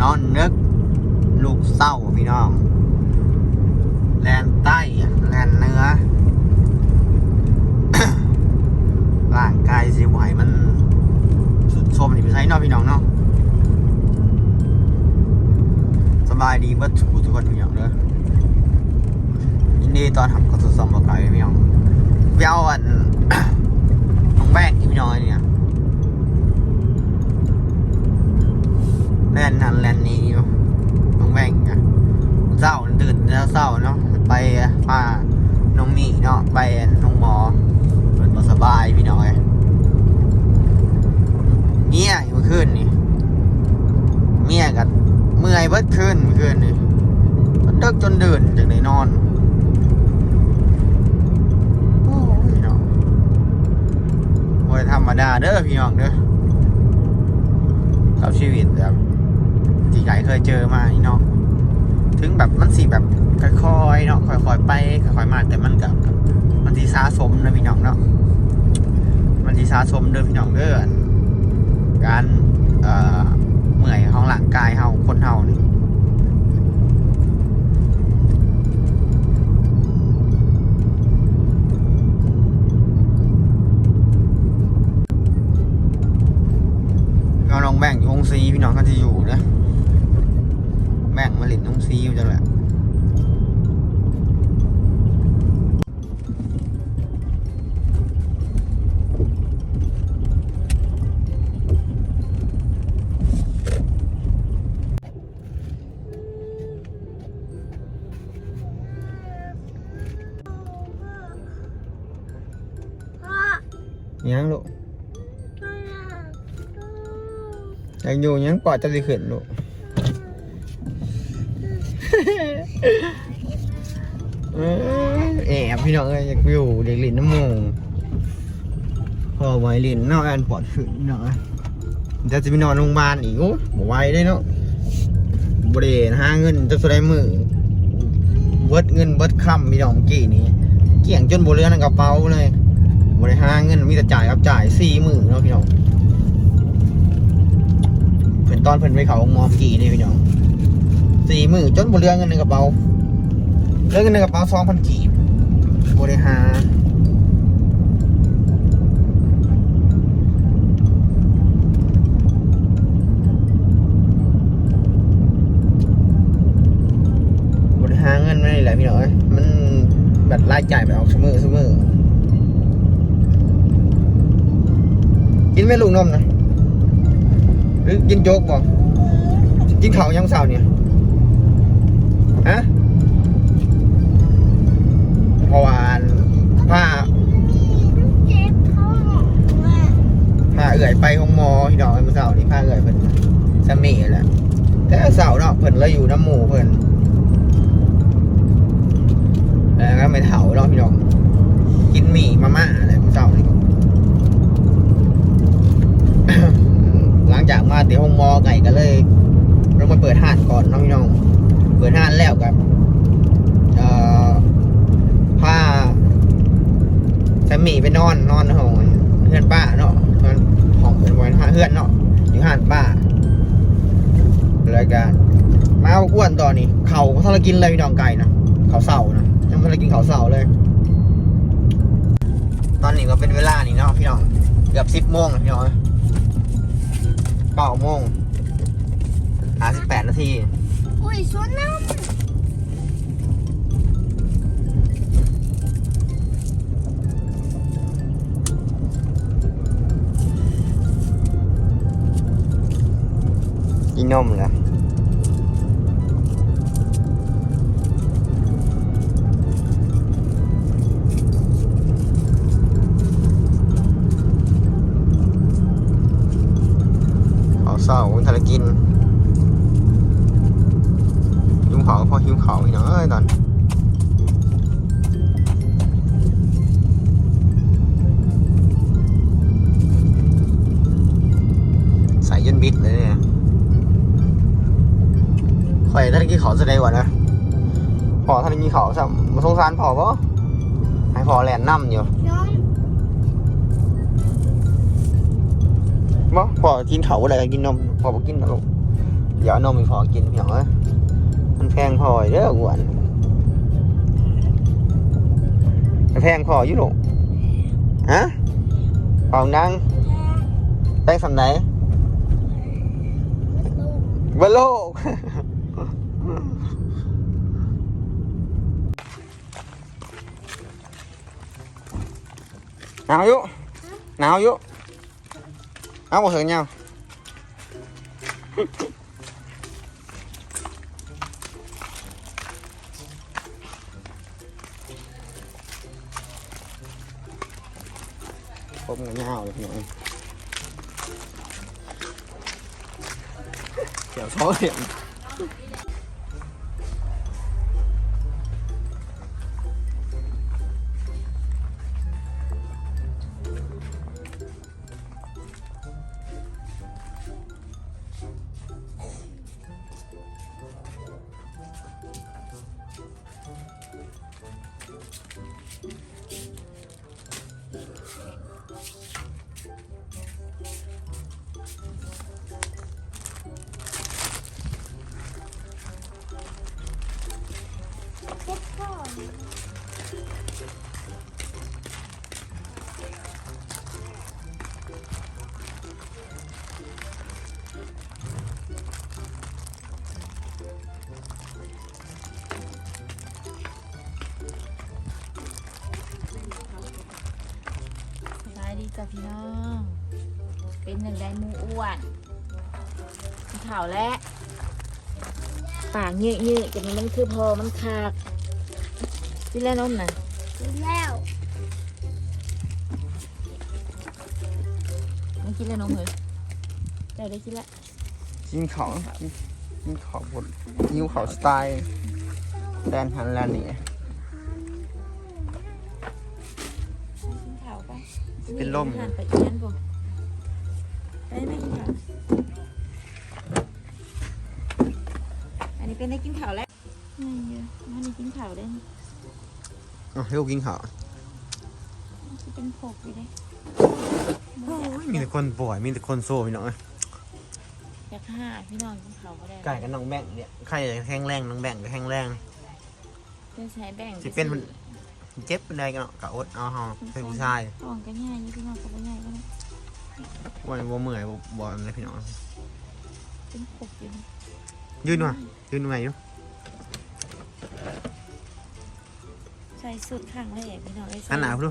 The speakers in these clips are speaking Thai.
นอนนึก ลูกเศร้าพี่น้อง แลนใต้แลนเนื้อร่างกายสิไหวมันสุดชมนี่ไปใช้นอกพี่น้องเนาะสบายดีบิดทุกทุกคนพี่น้องเด้อยินดีตอนทำกับสุดสมบัติพี่น้องไปเอาอันน้องแบงที่พี่น้องไอ้เนี่ย แลนนั่นแลนนี้อยู่น้องแบงอะเศร้าตื่นแล้วเศร้าเนาะไปพาน้องมีเนาะไปน้องหมอเป็นบสบายพี่น้องไอ้เมียอยู่เมื่อคืนนี่เมียกันเมื่อยเบิดคืนเมื่อคืนนี่จนดึกจนดื่นจากได้นอนโอ้ยเนาะโอ้ยธรรมดาเด้อพี่น้องเด้อกับชีวิตแบบ ที่ใหญ่เคยเจอมานี่เนาะถึงแบบมันสีแบบค่อยๆเนาะค่อยๆไปค่อยๆมาแต่มันกับมันทีสะสมนะพี่น้องเนาะมันทีสะสมเด้อพี่น้องเด้ออันการเอ่อเมื่อยของร่างกายเฮาคนเฮานี่เราลองแบ่งอยู่องซีพี่น้องก็จะอยู่เด้อ แบ่งมาหลินองซีอยู่จังแหละพ่อยังลูกพ่อยังอยู่ยังปอดจะสิขึ้นลูก เอ้ยแอบพี่น้องเอ้ยอยากอยู่เด็กหลินน้ำมูกพอไว้ลินนอกอันปอดขึ้นพี่น้องเอ้ยเดี๋ยวจะไปนอนโรงพยาบาลอีกโอ้บ่ไหวได้เนาะบริเวณห้าเงินจะสุดได้มือเบิดเงินเบิดคำพี่น้องเมื่อกี้นี้เกี่ยงจนบเหเรือในกระเป๋าเลยบริหาเงินมีแต่จ่ายกับจ่ายสี่หมื่นเนาะพี่น้องเพิ่นตอนเพิ่นไปเขาหมอกี่นี่พี่น้อง สี่มือจนบ่เหลือเงินในกระเป๋าเหลือเงินในกระเป๋าสองพันกีบบริหารบริหารเงินไม่ได้แหละพี่น้องเอ้ยมันแบบรายจ่ายไปออกเสมอเสมอกินไม่ลูกนมนะหรือกินโจ๊กบ่กินข้าวยังเสาร์เนี่ย ฮะเพราว่าผ้าเจ็บท้องว่ะผ้าเอื่อยไปห้องมอที่ดอกเมื่อเสาร์นี่ผ้าเอื่อยเพิ่นสมีแหละแต่เสาร์เนาะเพิ่นเลยอยู่น้ำหมูเพิ่นแล้วก็ไม่เถาเนาะพี่น้องกินหมี่มาม่าอะไรเมื่อเสาร์นี่หลังจากมาเตี๋ยวห้องมอไก่ก็เลยลงมาเปิดห้านก่อนเน้องพี่น้อง เปิดห้านแล้วกับเอ่อผ้าแซมมี่ไปนอนนอนห้องเพื่อนป้าเนาะนอนห้องเป็นวันเพื่อนเนาะอยู่ห้านป้าเลยกันมาเอาอ้วนตอนนี้เขาทรกินเลยพี่น้องไก่นะเขาเสานะยังไม่ได้กินเขาเสาเลย ตอนนี้ก็เป็นเวลานี่เนาะพี่น้องเกือบสิบโมงแล้วพี่น้องเก้าโมงห้าสิบแปดนาที อุ้ยสวนน้กินนมเหรอขอเศร้าคุณทารกิน เขาพอหิวเขาอีกเนาะเอ้ยตอนใส่ยันบิดเลยเนี่ยข่อยท่านกินเขาวแสดงกว่านะพอท่านกินเขาวซ้ำมาสงสารพอปะให้พอแหลนน้ำอยู่บ่พอกินเขาอะไรกินนมพอบอกินนะลูกดี๋ยวเอานมให้พอกินพี่น้องเอ้ยงพออยู่เด้ออ้วนมันแพงพออยู่ ลูกฮะเป่าดังแป้งสำไหนมันลูกบนโลกหนาวอยู่หนาวอยู่เอาบ่เถิง nhau ผมกับ nhau เลยพี่น้อง フフフフ。 กินข่าวแล้วปากเยอะๆจะนี้มันคือพอมันคากกินแล้วนมน่ะกินแล้วมันกินแล้วนมเหรอเจ้าได้กินแล้วกินเขากินกินเขาบดนิ้วเขาสไตล์แดนฮันแลนด์นี่กินข่าวไปเป็นลมหันไปอีกนั่นปุ๊ไปไหมกินข่าวอันนี้ เป็นได้กินข่าวแล้วนี่เยอะมันนี่กินข่าวได้นี่อ๋อลูกกินเขามันสิเป็นผกอยู่เด้มีแต่คนป่วยมีแต่คนโซ่พี่น้องเอ้ยอยากห้าพี่น้องกินข่าวก็ได้ไก่กับน้องแบงค์เนี่ยใครจะแห้งแรงน้องแบงค์ก็แห้งแรงเป็นใช้แบ่งสิเป็นมันเจ็บเป็นไรกันเนาะกะอดเอาเฮาเป็นผู้ชายท้องก็ง่ายนี่พี่น้องก็บ่ง่ายก็ได้วันบ่เมื่อยบ่บ่อะไรพี่น้องเป็นผกอยู่ ยืนหน่อยยืนหน่อยอยู่ใส่สุดข้างแรกพี่น้องไอ้หันหน้าดู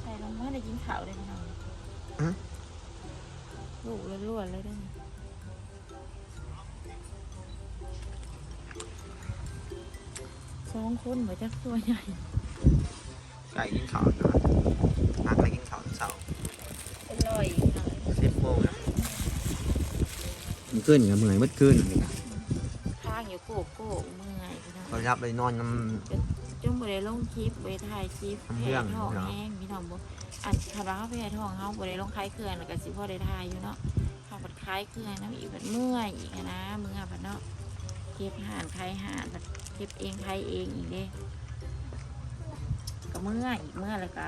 ใส่ลงมาได้กินข้าวเลยพี่น้องลูกล้วนๆเลยได้อสองคนเหมือนจะตัวใหญ่ไก่กินเขาเนาะนักไปกินเขาเช้าเป็นรอยพี่น้อง สิบโมงนะ มันขึ้นกับเมื่อยเมื่อคืนนี่นะข้างอยู่โกกโกกเมื่อยพี่น้อง เขารับเลยนอนน้จงบ่ได้ลงคลิปบ่ได้ถ่ายคลิปทำเรื่องแพ้ท้องเนาะแห้งพี่น้องบ่อันคาราแพ้ท้องเฮาบ่ได้ลงคล้ายเคลื่อนแล้วก็สิพอได้ถ่ายอยู่เนาะข้าวผัดคล้ายเคลื่อนน้ำอีกบัดเมื่อยอีกอะนะเมื่อยบัดเนาะเก็บห่านคล้ายห่านบัดเก็บเองคล้ายเองอีกเด้ก็เมื่อยอีกเมื่อยแล้วก็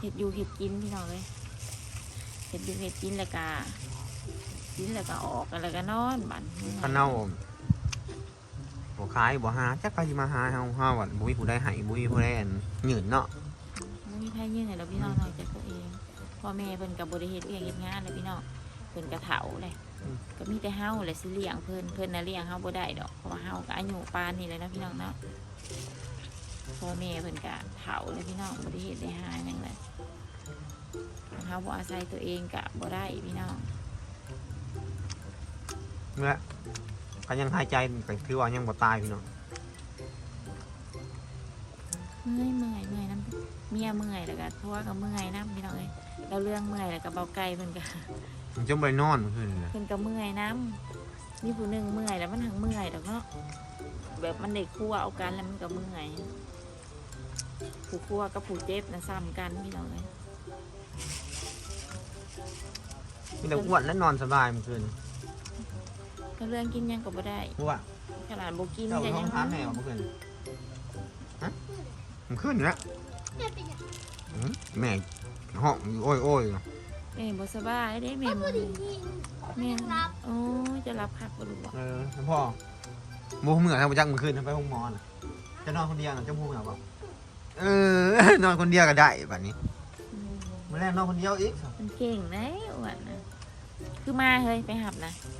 เฮ็ดอยู่เฮ็ดกินพี่น้องเลยเฮ็ดอยู่เฮ็ดกินแล้วก็ กินแล้วก็ออกกันแล้วก็นอนบัดเมื่อยำข้าวเน่าบ่ขายบ่หาจักไปสิมาหาเฮาเฮาว่าบ่มีผู้ใดให้บ่มีผู้ใดอันหยืนเนาะบ่มีไผยืนให้เราพี่น้องนอกจากตัวเองพ่อแม่เพิ่นก็บ่ได้เฮ็ดเวียกเฮ็ดงานเลยพี่น้องเพิ่นก็เฒ่าเลยก็มีแต่เฮาแหละสิเลี้ยงเพิ่นเพิ่นน่ะเลี้ยงเฮาบ่ได้ดอกเพราะว่าเฮาก็อายุปานนี้แล้วนะพี่น้องเนาะพ่อแม่เพิ่นก็เฒ่าเลยพี่น้องบ่ได้เฮ็ดได้หาหยังเลยเฮาบ่อาศัยตัวเองก็บ่ได้พี่น้อง เมื่อก็ยังหายใจก็คือว่ายังบ่ตายพี่น้องเมื่อยเมื่อยเมื่อยน้ำเมียเมื่อยแล้วก็เพราะว่าก็เมื่อยน้ำพี่น้องเอ้ยเราเรื่องเมื่อยแล้วก็เบาไกลเพิ่นก็มันจะบ่ไปนอนเมื่อคืนนี่แหละเพิ่นก็เมื่อยน้ำมีผู้หนึ่งเมื่อยแล้วมันทั้งเมื่อยแล้วเนาะแบบมันได้คั่วเอากันแล้วมันก็เมื่อยผู้คั่วกับผู้เจ็บนะซ้ำกันพี่น้องเลยมีแต่อ้วนและนอนสบายเมื่อคืนก็ เรื่องกินหยังก็บ่ได้เพราะว่าขนาดบ่กินเจ้าก็ท้ยัองงถามแม่ว่าเมื่อคืนฮะเมื่อคืนนี่แหละแม่เป็นอย่างอื้อแม่ห้องอยู่โอ้ยโอ้ยอยู่ไปม่บ่สบายได้แม่ก็บ่ไม่ได้ยินแม่รับโอ้ยจะรับคักบ่รู้บ่เออแล้วพ่อโมเหมือนทางประจักษ์มือคืนไปห้องหมอนจะนอนคนเดียวนะจะพูดเหรอเปล่าเออ นอนคนเดียวก็ได้แบบนี้อืมมื่อแรกนอนคนเดียวอีกมันเก่งนะอ้วนนะคือมาเฮ้ยไปหับนะเ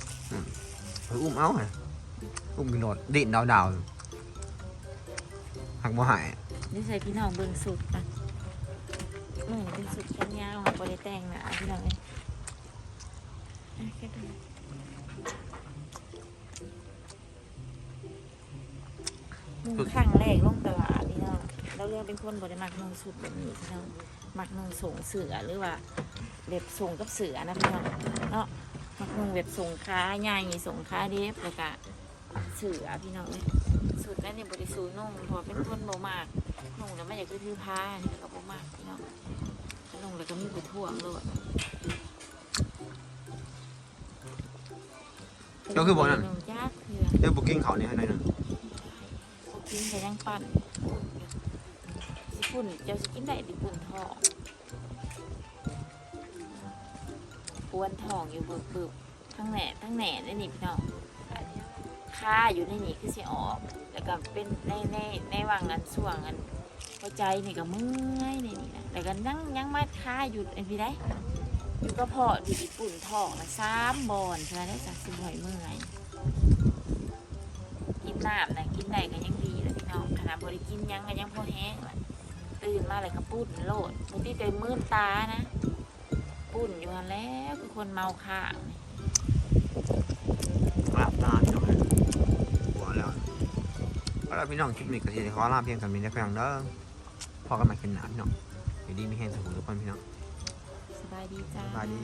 อออุ้มเอาไงอุ้มกระโดดดิ่นดาวดาวหักบ่หายนี่ใส่พี่น้องเบิ่งสุดนะเหมือนเป็นสุดแขนยาวค่ะบ่ได้แต่งนะพี่น้องเอ้ยอะแค่ดูนุ่งข้างแรกลงตลาดพี่น้องเราเรื่องเป็นคนบ่ได้มักนุ่งสุดแบบนี้พี่น้องมักนุ่งสูงเสือหรือว่าแบบสูงกับเสือนะพี่น้องเนาะ มักนุ่งแบบสูงขาใหญ่สูงขาเด็บแล้วก็เสือพี่น้องเลยสุดนั่นนี่บริสุทธิ์นุ่งเพราะว่าเป็นคนบ่มากนุ่งแล้วไม่อยากคือถือผ้านี่ก็บ่มากพี่น้องนุ่งแล้วก็มีไปท่วงเลยก็คือบอกนั่นนุ่งจ้าเถื่อเดี๋ยวบุกกิ้งเขาเนี่ยให้หน่อยหนึงพวกกินแต่ยังปั่นสิปุ่นเจ้าสิกินได้ดิปุ่นทอ ปวนทองอยู่บิกบึบทั้งแหน่ทั้งแหน่ได้นี่พี่น้องค่าอยู่ในนี่คือสิออก แล้วก็เป็นในในในวังนั้นส่วงนั้นหัวใจนี่ก็เมื่อยในนี่นะแล้วก็นั่งยังมาค่าอยู่ไอ้พี่ได้อยู่ก็พอดีดปุ่นทองนะสามบอนใช่ไหมได้สักสิบหอยเมื่อยกินน้ำนะกินได้ก็ยังดีเลยพี่น้องขนาดบริกินยังก็ยังพอแห้งเลยตื่นมาเลยก็ปุ่นโลดบางทีเต็มมืดตานะ ปุ่นอยู่หันแล้วคือคนเมาข้างกลับตาพี่น้องหัวแล้วก็แล้วพี่น้องคลิปนี้ก็จะขอลาเพียงเท่านี้นะพี่น้องเด้อพอกันใหม่เป็นหนาพี่น้องอยู่ดีมีแห้งสุขทุกคนพี่น้องสบายดีจ้าสบายดี